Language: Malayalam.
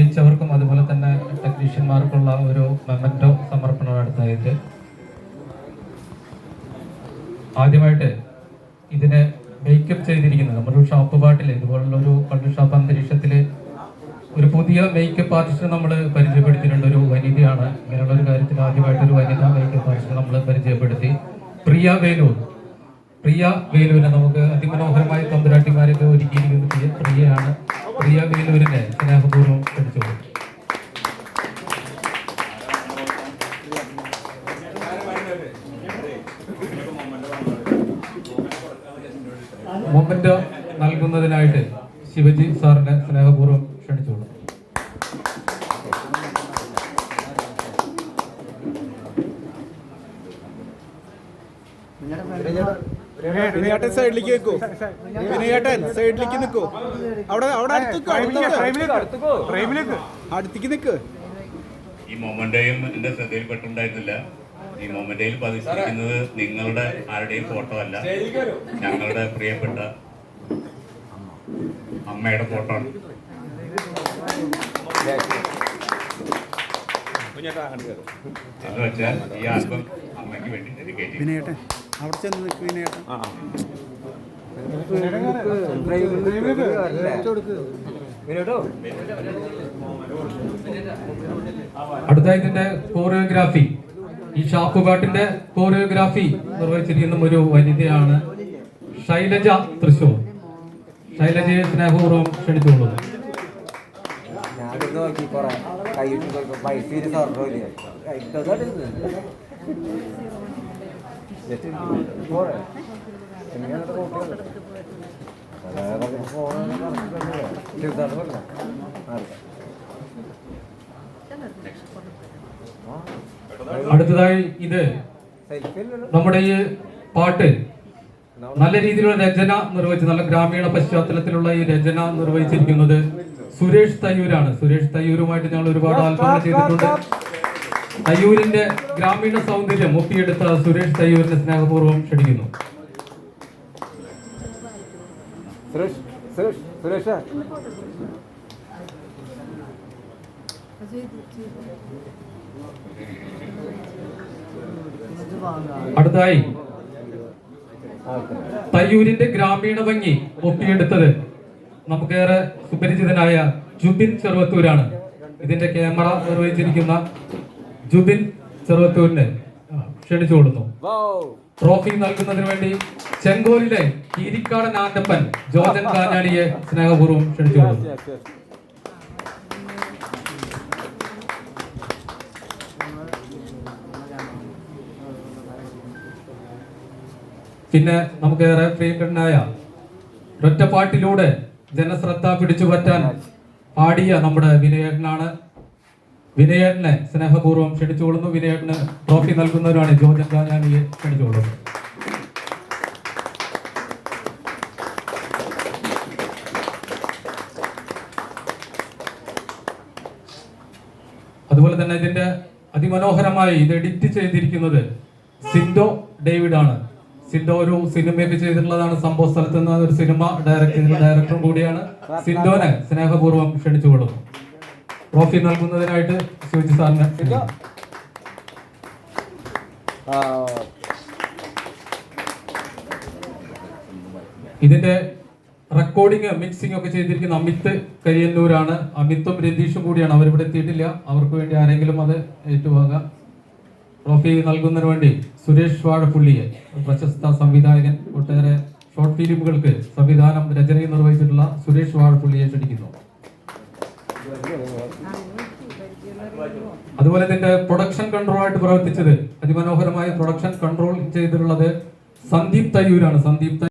ജയിച്ചവർക്കും അതുപോലെ തന്നെ ടെക്നീഷ്യന്മാർക്കുള്ള ഒരു മെമന്റോ സമർപ്പണം അടുത്തായിട്ട് ആദ്യമായിട്ട് ഇതിനെ മേക്കപ്പ് ചെയ്തിരിക്കുന്നത് നമ്മുടെ ഷോപ്പ് പാട്ടിൽ ഇതുപോലുള്ള ഒരു കള്ള് ഷോപ്പ് അന്തരീക്ഷത്തിൽ ഒരു പുതിയ മേക്കപ്പ് ആർട്ടിസ്റ്റ് നമ്മൾ പരിചയപ്പെടുത്തിയിട്ടുണ്ട്. ഒരു വനിതയാണ്. ഇങ്ങനെയുള്ള ഒരു കാര്യത്തിൽ ആദ്യമായിട്ട് ഒരു വനിത മേക്കപ്പ് ആർട്ടിസ്റ്റ് നമ്മൾ പരിചയപ്പെടുത്തി. പ്രിയ വേലൂർ പ്രിയ വേലൂരിനെ നമുക്ക് അതിമനോഹരമായ തമ്പുരാട്ടിമാരൊക്കെ പ്രിയ പ്രിയയാണ്. പ്രിയ വേലൂരിനെ സ്നേഹപൂർവം ക്ഷണിച്ചോളൂ മൊമെന്റ് നൽകുന്നതിനായിട്ട് ശിവജി സാറിനെ സ്നേഹപൂർവം ക്ഷണിച്ചോളൂ വിനയേട്ടൻ സൈഡിലേക്ക് വെക്കൂ. വിനയേട്ടൻ സൈഡിലേക്ക് നിൽക്കൂ. അവിടെ അവിടെ അടുത്തേക്ക് അടുത്തേക്ക്. അടുത്തേക്ക് നിൽക്ക്. ഈ മൊമന്റയും എന്റെ ശ്രദ്ധയിൽപ്പെട്ടുണ്ടായിരുന്നില്ല ഈ മൊമെന്റയിൽ പതിച്ചിരിക്കുന്നത് നിങ്ങളുടെ ആരുടെയും ഫോട്ടോ അല്ല. ഞങ്ങളുടെ പ്രിയപ്പെട്ട അമ്മയുടെ ഫോട്ടോ ആണ്. എന്ന് വെച്ചാൽ ഈ ആൽബം അമ്മയ്ക്ക് വേണ്ടി ഡെഡിക്കേറ്റ് അവിടെ ചെന്ന് നിൽക്ക് ഇതിന്റെ കോറിയോഗ്രാഫി ഈ ഷാപ്പുകാട്ടിന്റെ കോറിയോഗ്രാഫി നിർവഹിച്ചിരിക്കുന്ന ഒരു വനിതയാണ് ശൈലജ തൃശൂർ. ശൈലജയെ സ്നേഹപൂർവം ക്ഷണിച്ചുകൊള്ളുന്നു. ഫോൺ അടുത്തതായി ഇത് നമ്മുടെ ഈ പാട്ട് നല്ല രീതിയിലുള്ള രചന നിർവഹിച്ച് നല്ല ഗ്രാമീണ പശ്ചാത്തലത്തിലുള്ള ഈ രചന നിർവഹിച്ചിരിക്കുന്നത് സുരേഷ് തയ്യൂരാണ്. സുരേഷ് തയ്യൂരുമായിട്ട് ഞങ്ങൾ ഒരുപാട് ആൽബങ്ങൾ ചെയ്തിട്ടുണ്ട്. തയ്യൂരിന്റെ ഗ്രാമീണ സൗന്ദര്യം ഒപ്പിയെടുത്ത സുരേഷ് തയ്യൂരിനെ സ്നേഹപൂർവം ക്ഷണിക്കുന്നു. സുരേഷ്. ഓക്കെ തയ്യൂരിന്റെ ഗ്രാമീണ ഭംഗി ഒപ്പിയെടുത്തത് നമുക്കേറെ സുപരിചിതനായ ജുബിൻ ചെറുവത്തൂരാണ്. ഇതിന്റെ ക്യാമറ നിർവഹിച്ചിരിക്കുന്ന ജുബിൻ ചെറുവത്തൂരിനെ ക്ഷണിച്ചു കൊടുത്തു ട്രോഫി നൽകുന്നതിന് വേണ്ടി ചെങ്കോലിലെ കീരിക്കാടൻ ആന്റപ്പൻ ജോജൻ കാഞ്ഞാണിയെ സ്നേഹപൂർവം ക്ഷണിച്ചുകൊള്ളുന്നു യെസ് പിന്നെ നമുക്കേറെ പ്രിയങ്കരനായ ഒറ്റപ്പാട്ടിലൂടെ ജനശ്രദ്ധ പിടിച്ചു പറ്റാൻ പാടിയ നമ്മുടെ വിനയേട്ടനാണ്. വിനയേട്ടനെ സ്നേഹപൂർവം ക്ഷണിച്ചുകൊള്ളുന്നു. വിനയേട്ടന് ട്രോഫി നൽകുന്നവരാണ് ജോജൻ കാഞ്ഞാണിയെ ക്ഷണിച്ചുകൊള്ളുന്നത് അതുപോലെ തന്നെ ഇതിന്റെ അതിമനോഹരമായി ഇത് എഡിറ്റ് ചെയ്തിരിക്കുന്നത് സിൻഡോ ഡേവിഡ് ആണ് സിൻഡോ ഒരു സിനിമയൊക്കെ ചെയ്തിട്ടുള്ളതാണ് സംഭവ സ്ഥലത്ത് നിന്ന് ഒരു സിനിമ ഡയറക്ട് ചെയ്ത ഡയറക്ടറും കൂടിയാണ്. സിൻഡോനെ സ്നേഹപൂർവം ക്ഷണിച്ചു കൊടുക്കും ട്രോഫി നൽകുന്നതിനായിട്ട് ശിവജി സാറിന് ഇതിന്റെ റെക്കോർഡിങ് മിക്സിംഗ് ഒക്കെ ചെയ്തിരിക്കുന്ന അമിത് കരിയന്നൂരാണ്. അമിത്തും രതീഷും കൂടിയാണ്. അവരിവിടെ എത്തിയിട്ടില്ല. അവർക്ക് വേണ്ടി ആരെങ്കിലും അത് ഏറ്റുവാങ്ങാം. ട്രോഫി നൽകുന്നതിന് വേണ്ടി സുരേഷ് വാഴപ്പുള്ളിയെ പ്രശസ്ത സംവിധായകൻ ഒട്ടേറെ ഷോർട്ട് ഫിലിമുകൾക്ക് സംവിധാനം രചനയും നിർവഹിച്ചിട്ടുള്ള സുരേഷ് വാഴപ്പുള്ളിയെ ക്ഷണിക്കുന്നു. അതുപോലെ ഇതിന്റെ പ്രൊഡക്ഷൻ കൺട്രോൾ ആയിട്ട് പ്രവർത്തിച്ചത് അതിമനോഹരമായ പ്രൊഡക്ഷൻ കൺട്രോൾ ചെയ്തിട്ടുള്ളത് സന്ദീപ് തയ്യൂരാണ്. സന്ദീപ്